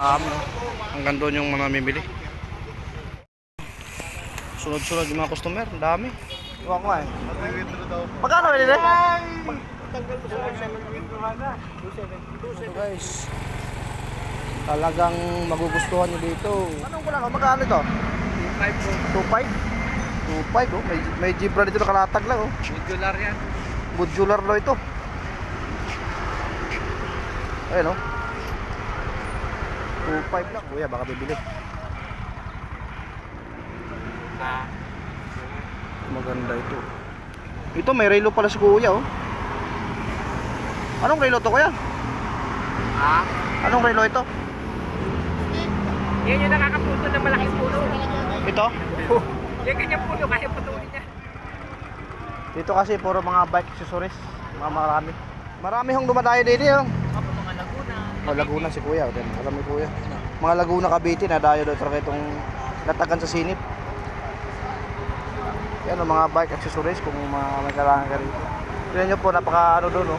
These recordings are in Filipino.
Um, hanggang doon yung mga namimili. Sunod-sunod yung mga customer, ang dami. Iwan ko nga eh. Magkano ba nila? Ito guys. Talagang magugustuhan nyo dito. Anong ko lang, magkano ito? 2.5 2.5 oh. May, may zebra dito nakalatag lang oh. Modular yan. Modular lo ito. Ayun oh. 2.5 lang. Kuya, baka bibili. Maganda ito. Ito may relo pala si kuya oh. Anong relo to kuya? Ah. Anong relo ito? Yan yung nakakaputo ng malaking puno. Ito? Yan kanyang puno kaya patuloy niya. Dito kasi puro mga bike accessories. Mga marami. Marami hong dumadayo dito oh. Oh, Laguna si Kuya. Alam ni Kuya. Mga Laguna Cavite na dayo daw talaga itong latagan sa sinip. Yan ang mga bike accessories kung mga may kailangan ka rito. Tignan nyo po, napaka ano doon, no?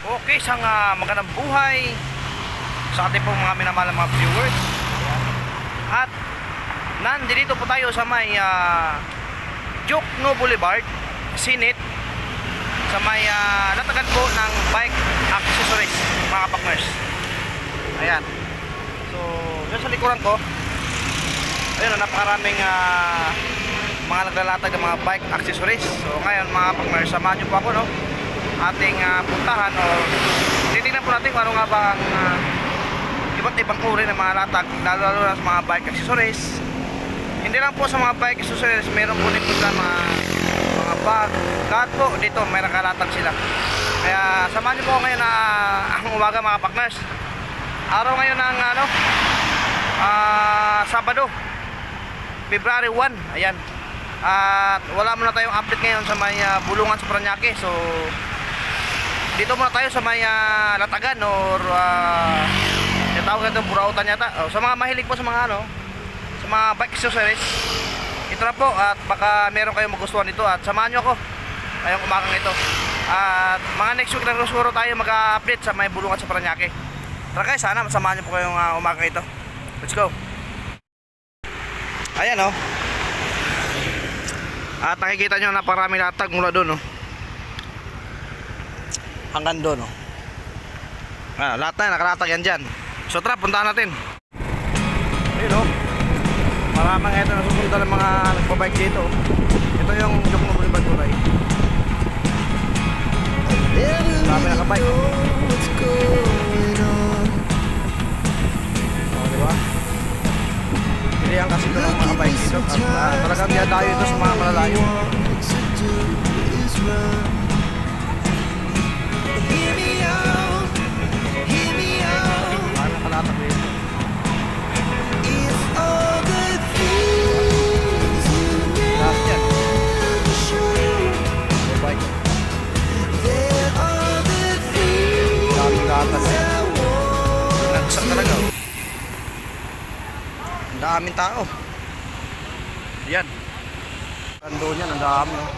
Okay, isang ah, magandang buhay sa ating pong mga minamahal mga viewers. At nandito po tayo sa may uh, Jokno Boulevard, Sinit, sa may uh, latagan po ng bike accessories, mga partners. Ayan. So, yun sa likuran ko, ayun, napakaraming ah, mga naglalatag ng mga bike accessories. So, ngayon mga partners, samahan nyo po ako, no? Ating ah, puntahan o titingnan po natin kung ano nga ba ang ah, iba't ibang uri ng mga latag, lalo lalo na sa mga bike accessories. Hindi lang po sa mga bike accessories, meron po din po sa mga mga bag. Lahat dito, may nakalatag sila. Kaya samahan niyo po ngayon na ang umaga mga partners. Araw ngayon ng ano, ah, Sabado, February 1. Ayan. At wala muna tayong update ngayon sa may ah, bulungan sa Paranaque. So dito muna tayo sa may ah, latagan or uh, yung tawag natin burautan yata. Oh, sa mga mahilig po sa mga ano, mga bike accessories. Ito na po at baka meron kayong magustuhan nito at samahan nyo ako ngayong umagang ito. At mga next week na siguro tayo mag-update sa may bulungan sa Paranaque. Tara guys, sana masamahan nyo po kayong uh, umagang ito. Let's go. Ayan oh. At nakikita nyo na paraming latag mula doon oh. Hanggang doon oh. Ah, lahat na nakalatag yan dyan. So tara, puntahan natin. Ayun oh. Maraming ito na susundan ng mga nagpabike dito. oh. Ito yung joke mo Boulevard Tulay. Marami nakabike. Oh, di ba? Pilihan kasi ito ng mga bike dito. At ah, talagang dinadayo ito sa mga malalayo. Daming tao. Yan. Hanggang doon yan, ang dami. oh.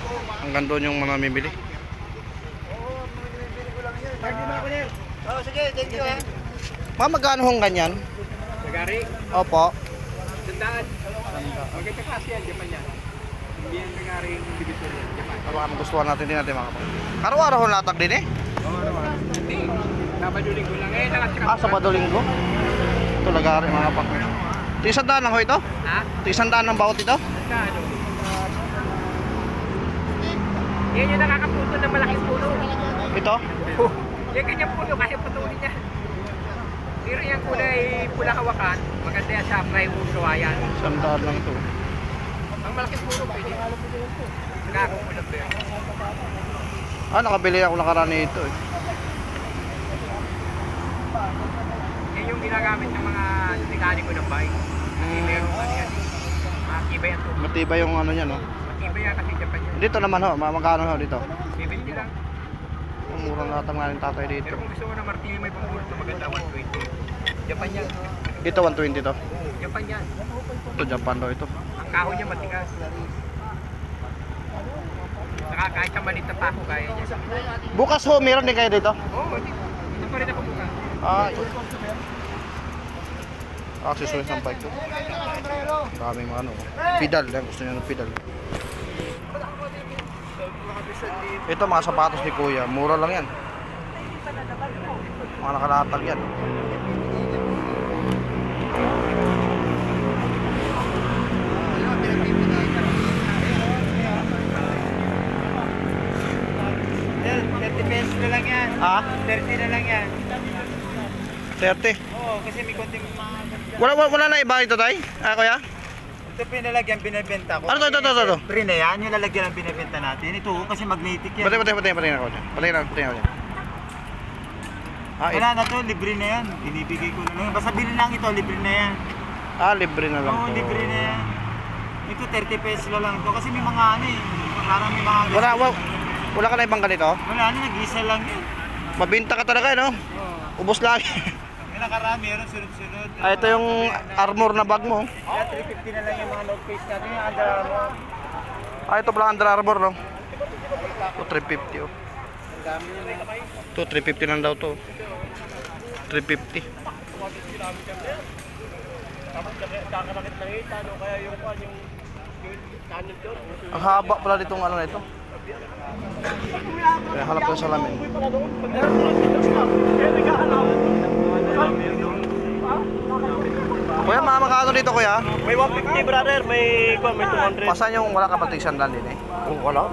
Hanggang doon yung mga mamimili. Oh, sige, thank you ha. Ma, magkano hong ganyan? Nagari, Opo. sandaan. Maganda kasi yan, Japan yan. Hindi yan nagari yung division yan, Japan. Baka magustuhan natin din natin mga kapatid. Araw-araw hong latag din eh. Oo naman. Hindi. Sabado linggo lang. Eh, nakachika. Ah, Sabado Linggo. Ito lagari mga kapatid. Ito isang daan lang ho ito? Ha? Ito isang daan ng bawat ito? Magkano? Yan yung nakakaputo ng malaking puno. Ito? Yan kanyang puno kaya patuloy niya. Pero yung kulay pula hawakan, maganda yan sa plywood kawayan. Isang daan lang ito. Ang malaking puno pwede. Nakakukulap ba yan? Ah, nakabili ako nakaraan ito eh. Yan yung ginagamit ng mga mekaniko ng bike. Kasi meron ano yan. Matibay to. Matibay yung ano niya no. Matibay yan kasi Japan yan. Dito naman ho, ma- magkano ho dito? 70 lang. Ang murang latag nga ng tatay dito. Pero kung gusto mo na martilyo may pambulot na maganda 120. Japan yan. Dito 120 to. Japan yan. Ito Japan daw ito. Ang kahoy niya matigas. kahit sa maliit na pako kaya niya. Bukas ho, meron din kayo dito? Oo, dito, dito pa rin ako bukas. Ah, ito. Accessories ng bike ko. Maraming mga ano. Pedal. Yan, gusto niya ng pedal. Ito mga sapatos ni Kuya. Mura lang yan. Mga nakalatag yan. Sir, 30 pesos na lang yan. Ha? 30 na lang yan. 30. Oo, kasi may konting Wala, wala, wala na iba ito, tay? Ah, Kuya? Ito pinalagyan, binibenta ko. Ano to, ito, ito, ito? Pre na yan, yung lalagyan ang binibenta natin. Ito kasi magnetic yan. Patay, patay, patay, patay na ako dyan. Patay na, patay na ako dyan. Ah, Wala na to, libre na yan. Binibigay ko na lang. Basta bilhin lang ito, libre na yan. ah, libre na lang Oo, to. libre na yan. Ito 30 pesos na lang to kasi may mga ano eh. Parang may mga Wala, wala, wala ka na ibang ganito? Wala na, nag-isa lang yan. Mabinta ka talaga, no? Oo. Ubus lagi. May nakarami, meron sunod-sunod. ah, ito yung armor na bag mo. Kaya 350 na lang yung mga North Face natin. Yung Under Armour. Ah, ito pala Under Armour, no? Ito, 350, oh. Ito, 350 lang daw to. 350. Ang haba pala ditong ano na ito. Kaya halap ko sa salamin. Kuya, mga makano dito kuya? May 150 brother, may may 200. Pasan yung wala ka patig sandal din eh. wala.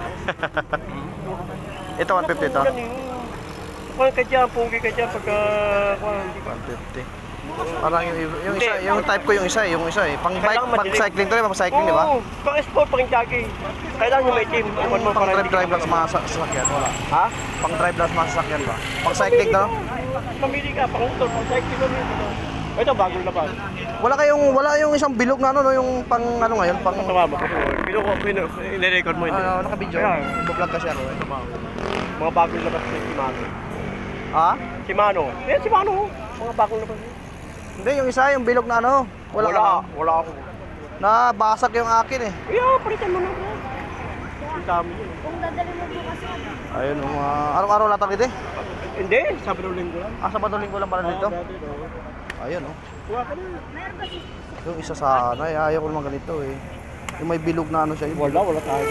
Ito 150 to. Kung ka dyan, pugi ka dyan pagka... kung hindi ka- 150. Parang yung, yung isa, yung type ko yung isa eh, yung isa eh. Pang bike, pang cycling to, pang cycling, di ba? Oo, pang sport, pang jogging. Kailangan yung may team. Pang drive ka- drive lang sa mga sa- sasakyan, wala. Ha? Pang drive lang sa mga sasakyan ba? Pang cycling to? Mamili ka, pang motor, pang cycling lang yun. Ito, bagong labas. Wala kayong wala yung isang bilog na ano no, yung pang ano ngayon, pang Tama mo. Pino ko, pino, ine-record mo hindi. ano, naka-video. Ayan. Vlog kasi ako. eh. Mga bagong labas ni Shimano. Ha? Shimano. Eh, Shimano. Mga bagong labas. Hindi, yung isa, yung bilog na ano. Wala, Wala, ka wala ako. na. Nabasag yung akin eh. Yeah, palitan mo na bro. Ang dami yun. Kung dadali mo bukas yan. Ayun, mga araw-araw latag dito eh. Hindi, Sabado linggo lang. Ah, Sabado linggo lang pala dito. dati, no. Ayun oh. Kuha ka na. Yung isa sana, eh, ayaw ko naman ganito eh. Yung may bilog na ano siya. Yung Wala, wala tayo.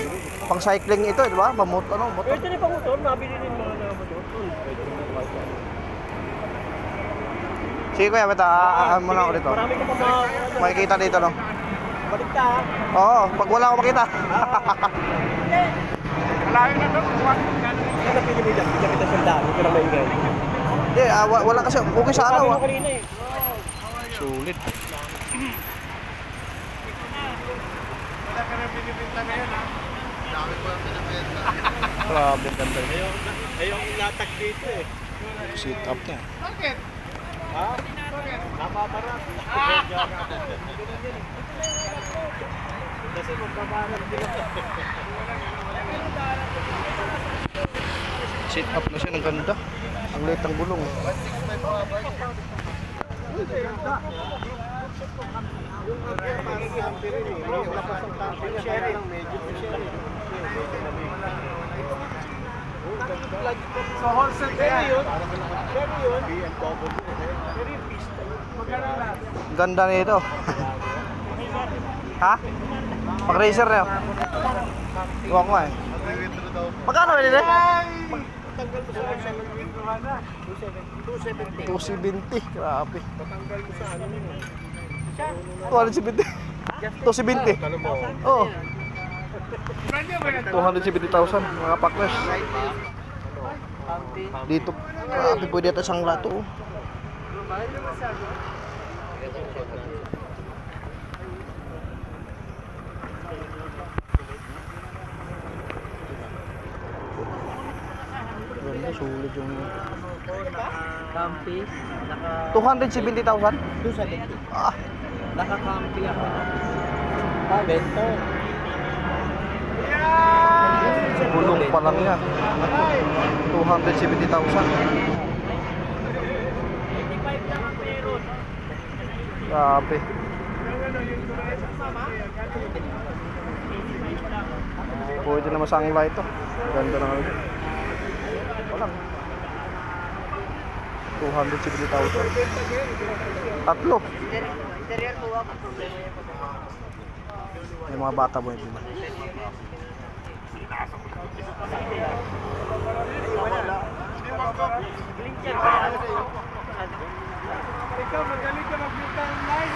Pang cycling ito, eh, di ba? Mamot, ano, motor. Pwede rin pang motor, nabili din mga na motor. Pwede. Sige kuya, bata, aahan mo na ako dito. Marami ka pa mga... ano, Makikita dito, no? Balik ka. Oo, pag wala ako makita. Malayo na to. Hindi na pili nila. Hindi kita sandaan. Hindi ka na maingay. Hindi, ah, wa- wala kasi, okay sa Sabi araw mo ah. Sulit. Grabe, ganda ayaw inatag dito eh. Sit up niya. Ha? Napaparap. Kasi magbabarap din ako. Sit up na siya, ang ganda. Ang liit ng gulong. eh. So wholesale kaya yun? Kaya yun? BMW. Pero yung pista. Magkano lang? Ganda nito. ha? Pag racer na yun. Iwan ko nga eh. Magkano yun eh? Tanggal mo sa wholesale ng Johanna. 270. 270. Grabe. Patanggal mo sa ano yun eh. 270. 270. Alam mo. Oo. 270,000 mga pakles. Dito, grabe pwede ito isang lato. oh. Sulit yung... Kampi. Naka... 270,000? 270. Ah, Naka-kampi ako. Ah, bento. gulong pa lang yan. 270,000. Grabe. Pwede naman sa angla ito. Ganda naman ito. Walang. 270,000. Tatlo. May mga bata mo yun. Ikaw magaling ka mag-filter ng line.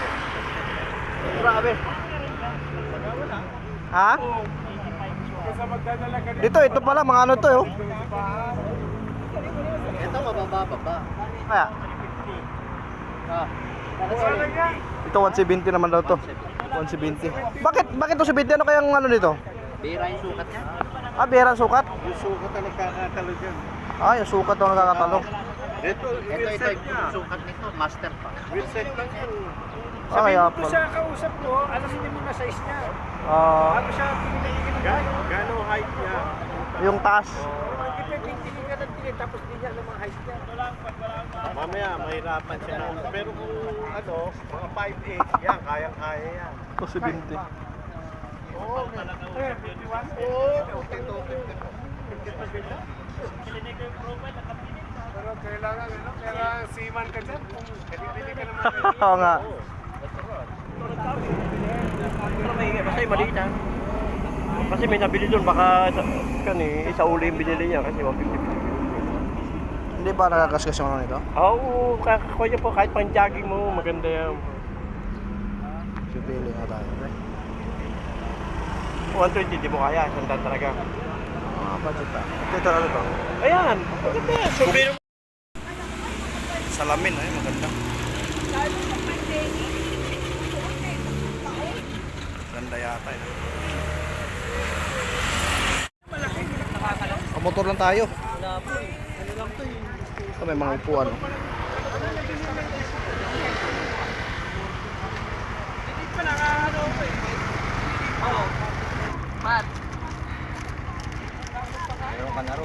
Grabe. Ha? Kasi magdadala ka Dito, ito pala, mga ano to, oh. Ito mababa pa ba? Kaya, yan. ito 170 naman daw to. 170. Bakit, bakit to 70? Ano kayang ano nito? Bira yung sukat niya. Ah, bera sukat? Yung sukat na nagkakatalo dyan. Ah, yung sukat to nakakatalo. Ito, Ito, ito yung sukat nito, master pa. Wheelset lang yan. Ah, Sabihin kaya mo to pala. sa kausap mo, alamin niya muna size niya. Ah, Bago siya tinigil ng Gano, gano height niya? yung taas. Pwedeng tinigil tapos di niya alam ang height niya. Mamaya, mahirapan siya na. Pero kung ano, mga 5'8", yan, kayang-kaya yan. Ito 70. Oo, talaga. Oo, Pero kailangan, ano, kailangan seaman ka dyan. Bili ka naman Oo nga. Pero may basta yung maliit ha. Kasi may nabili doon baka kan eh, isa uli yung binili niya kasi 150. Hindi ba nakagasgas yung ano nito? Oo, kakakuha niya po kahit pang jogging mo, maganda yan. Pipili nga tayo. 120 di mo kaya, sandal talaga. Mga budget ah. Ito, ito, ano to? Ayan, maganda yan. So, pero Salamin, ay maganda. Ganda yata eh. Motor lang tayo. Ito may mga upuan.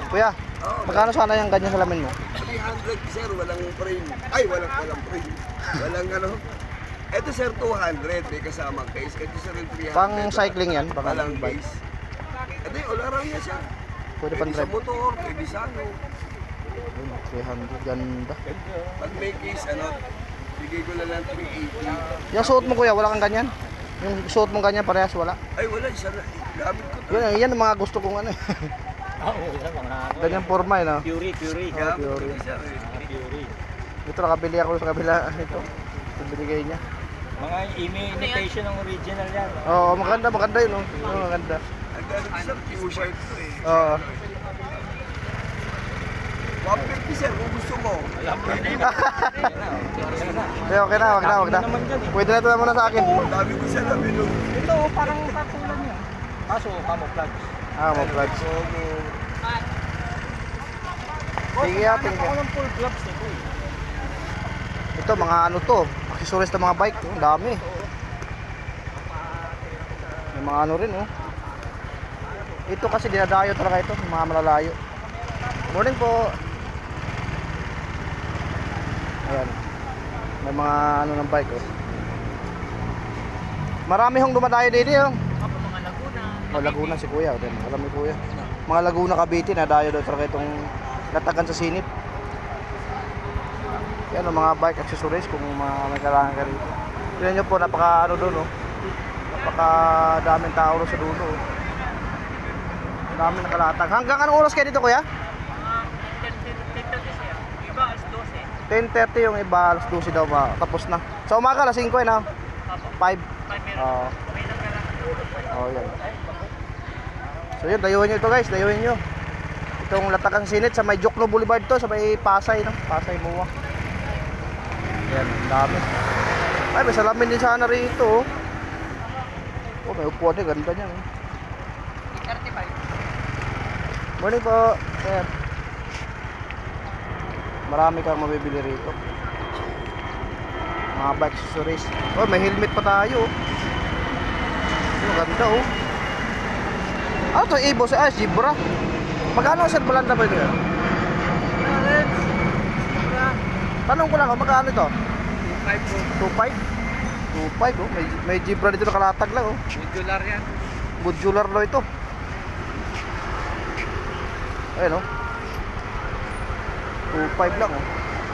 Kuya, magkano sana yung ganyan salamin mo? 300 sir, walang frame. Ay, walang walang frame. Walang ano. Ito sir, 200. May kasamang case. Ito sir, yung 300. Pang cycling yan, baka Walang ng bike. Ito yung all-around niya siya. Pwede pang Pwede sa motor, pwede sa ano. 300, ganda. Pag may case, ano, bigay ko na lang 380. Yung suot mo kuya, wala kang ganyan? Yung suot mo ganyan, parehas wala? Ay, wala. Isa na. Gamit ko to. Yan, yan ang mga gusto kong ano eh. Oo, yan mga Ganyan forma eh, no? Fury, Fury. Oh, Gamit ko Fury. sir. eh. Fury. Ito nakabili ako sa kabila ito. Binigay niya. Mga imitation ng original yan. Oo, maganda, maganda yun. Oh. Oo, maganda. Ang gamit ko, sir, t-shirt to eh. Oo. 150 sir, kung gusto mo. Eh, okay na, wag na, wag na. Pwede na ito na muna sa akin. Dami ko siya nabilo. Ito, parang katulad niya. Kaso, camouflage. Ah, mo vlogs. Sige ah, full gloves nito eh. Ito, mga ano to. Accessories ng mga bike. Ang dami. May mga ano rin, oh. Ito kasi dinadayo talaga ito. Mga malalayo. Morning po. Ayan. May mga ano ng bike, oh. Marami hong dumadayo dito, oh. mga Laguna. Oh, Laguna si Kuya. Ayan, alam ni Kuya. Mga Laguna Cavite na dayo daw talaga itong latagan sa sinip. Yan ang mga bike accessories kung mga may kailangan ka rito. Tignan nyo po, napaka ano doon, oh. Napaka daming tao sa dulo. Oh. Ang Dami nakalatag. Hanggang anong oras kayo dito, Kuya? 10.30 yung iba, alas 12 daw ba? Tapos na. Sa umaga, alas 5 eh, na. 5. Oo. Oh, yan. So yun, dayuhin nyo ito guys, dayuhin nyo. Itong Latagang Sinit sa may Jokno Boulevard to, sa may Pasay, no? Pasay Muwa. Yan, ang dami. Ay, may salamin din sana rito. Oh, oh may upuan din, ganda niya. Oh. Morning po, sir. Marami kang mabibili rito. Mga bike accessories. Oh, may helmet pa tayo. Oh, ganda oh. Ano to? Ibo sa ah, Zebra. Magkano sir balanda ba ito? yan? Tanong ko lang, oh, magkano ito? 2.5 2.5 oh. May, may Zebra dito nakalatag lang oh. Regular yan. Modular daw ito. Ayun oh. 2.5 lang oh.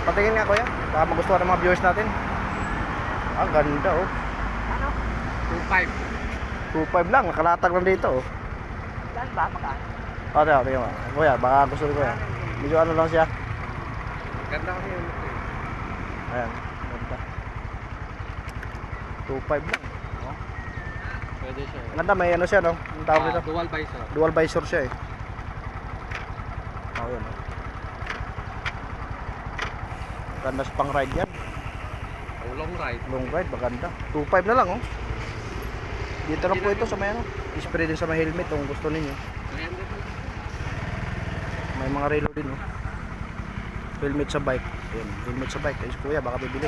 Patingin nga kuya. Baka magustuhan ng mga viewers natin. Ang ganda oh. 2.5. 2.5 lang. Nakalatag lang dito oh. Saan ba? Makaan? Ate, ate, ate. Kuya, baka gusto ni kuya. Medyo ano lang siya. Ganda kasi yun. Ayan. Ganda. 2.5 lang. Pwede siya. Ang Ganda, may ano siya no? Ang tawag dito. dual visor. Dual visor siya eh. Oh, yun. oh. Ganda pang ride yan. Ang long ride. Long ride, maganda. 2.5 na lang oh. Dito lang po ito sa may ano. Spray din sa may helmet kung gusto ninyo. May mga relo din oh. Helmet sa bike. Ayan, helmet sa bike. Ayos kuya, baka bibili.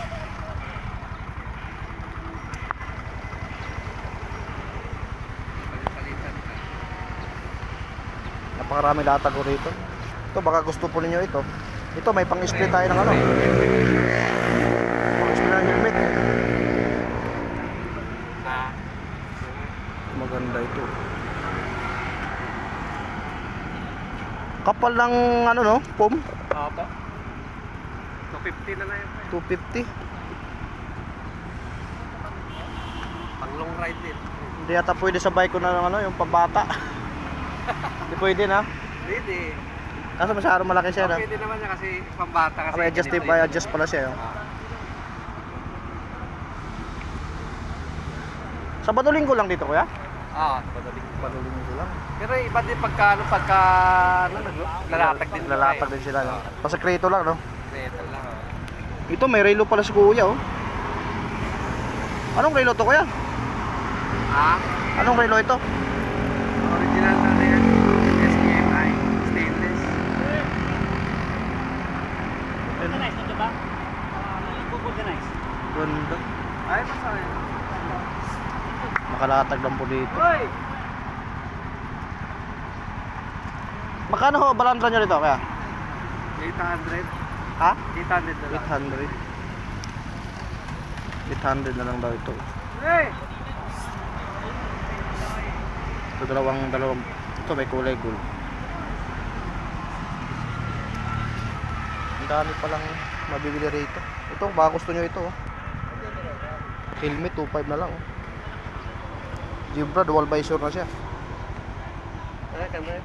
Napakarami latag ko rito. Ito baka gusto po ninyo ito. Ito may pang-spray tayo ng ano. Pang-spray ng helmet. Maganda ito. Kapal ng ano no, pom, opo. 250 na lang yun. 250. Pang long ride din. Hindi yata pwede sa bike ko na ng ano, yung pambata. Hindi pwede na. Pwede. Kaso masyadong malaki siya na. Pwede naman niya kasi pambata kasi. May adjust, may yun. adjust pala siya. Oh. Ah. Sa Badulinggo lang dito kuya? Ah, madali. Badulinggo lang. Pero iba din pagka ano, pagka ano, lalatag din. Lalatag din sila. No? Pasakrito lang no. Metal lang. ah. Ito may relo pala si kuya oh. Anong relo to kuya? Ah, Anong relo ito? original na rin. SKMI, stainless. Ganda. Ay, masaya. Makalatag lang po dito. Hoy! Magkano ho balandra nyo rito kaya? 800. Ha? 800 na lang. 800. 800 na lang daw ito. Hey! Ito dalawang dalawang ito may kulay gold. Ang dami palang mabibili rito. Ito baka gusto nyo ito. Oh. Helmet 25 na lang. Oh. Zebra dual visor na siya. Ay, kamay.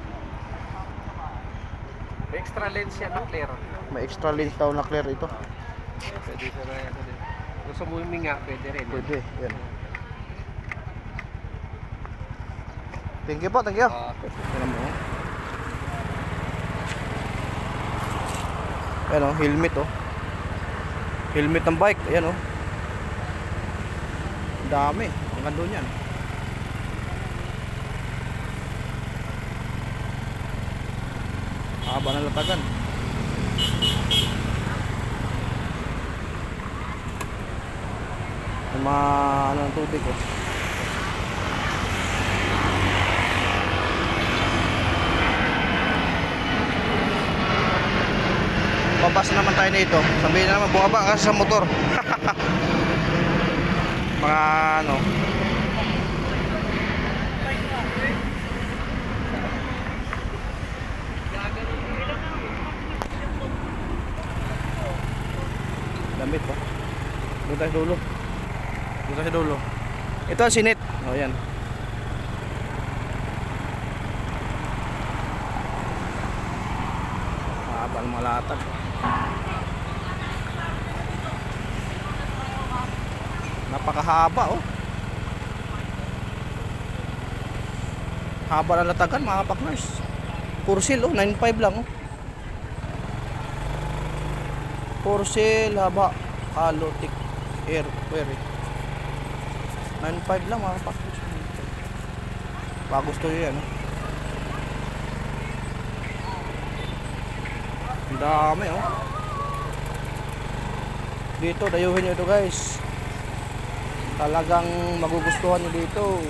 May extra lens yan na clear. May extra lens daw na clear ito. Pwede sa na yan. Gusto mo huminga, pwede rin. Pwede. Yan. Thank you po, thank you. Ah. Yan mo. Ayan oh, helmet oh. Helmet ng bike, ayan oh. Ang Dami, ang ganda niyan. Haba ng latagan. Yung mga ano ng tubig oh. Babas naman tayo nito. Sabihin na naman, bumaba kasi sa motor. Mga ano. Pa. Doon tayo sa dulo. Tayo sa dulo. Ito ang sinit. O yan. Mahaba ang mga latag. Napakahaba oh. Haba ng latagan mga pakners. Pursil oh, 9.5 lang oh. Pursil, haba, halotic, air, query. 9.5 lang mga pakners. Baka gusto nyo yan oh. Ang dami oh. Dito, dayuhin nyo ito guys. Talagang magugustuhan nyo dito.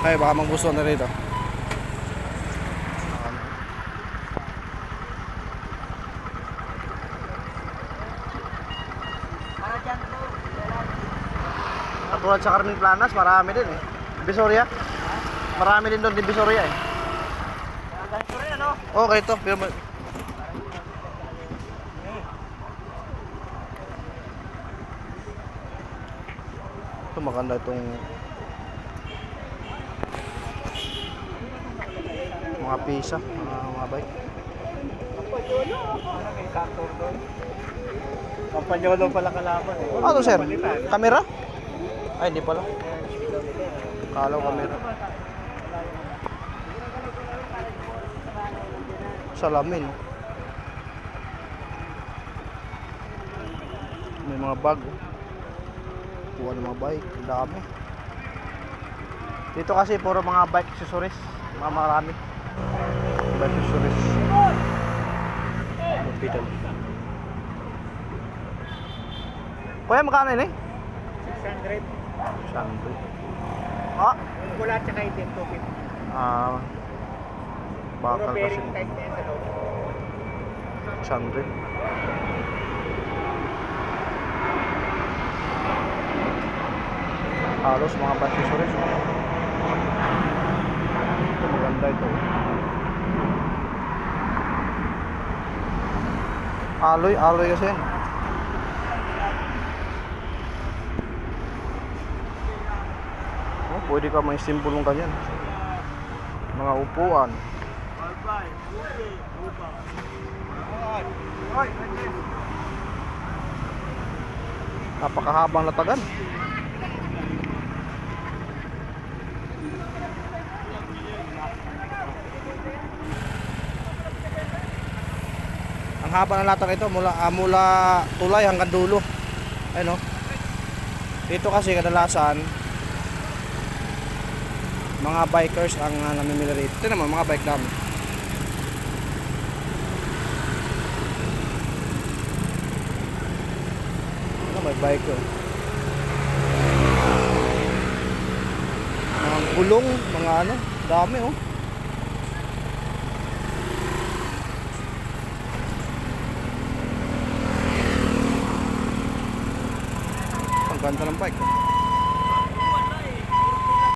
Ay, baka magbuso na rito. Tulad sa Carmen Planas, marami din eh. Visoria? Marami din doon din Visoria eh. Ganito rin ano? Oo, ganito. Pero ito maganda itong mga pisa, mga, mga bike. Kampanyolo pala kalaban eh. Ano sir? Kamera? Ay, hindi pala. Kala ko kamera. Salamin. May mga bag. oh. Kuha ng mga bike. Ang dami. Dito kasi puro mga bike accessories. Mga marami. Bike accessories. Hospital. Kuya, magkano yun eh? 600. Sandro. Ah, Wala tsaka itim, 250. ah. Puro Bakal kasi. bearing type na yan sa loob. Sandro. Halos mga accessories. Ito maganda ito. Alloy, alloy kasi yan. Oh, pwede ka may simbolong ganyan. Mga upuan. Napakahabang latagan. Ang haba ng latag ito mula ah, mula tulay hanggang dulo. Ayun oh. Dito kasi kadalasan mga bikers ang uh, namimili rito. Ito naman mga bike namin. Ano may bike ko? Mga gulong, mga ano, dami oh. Ang ganda bike. Oh.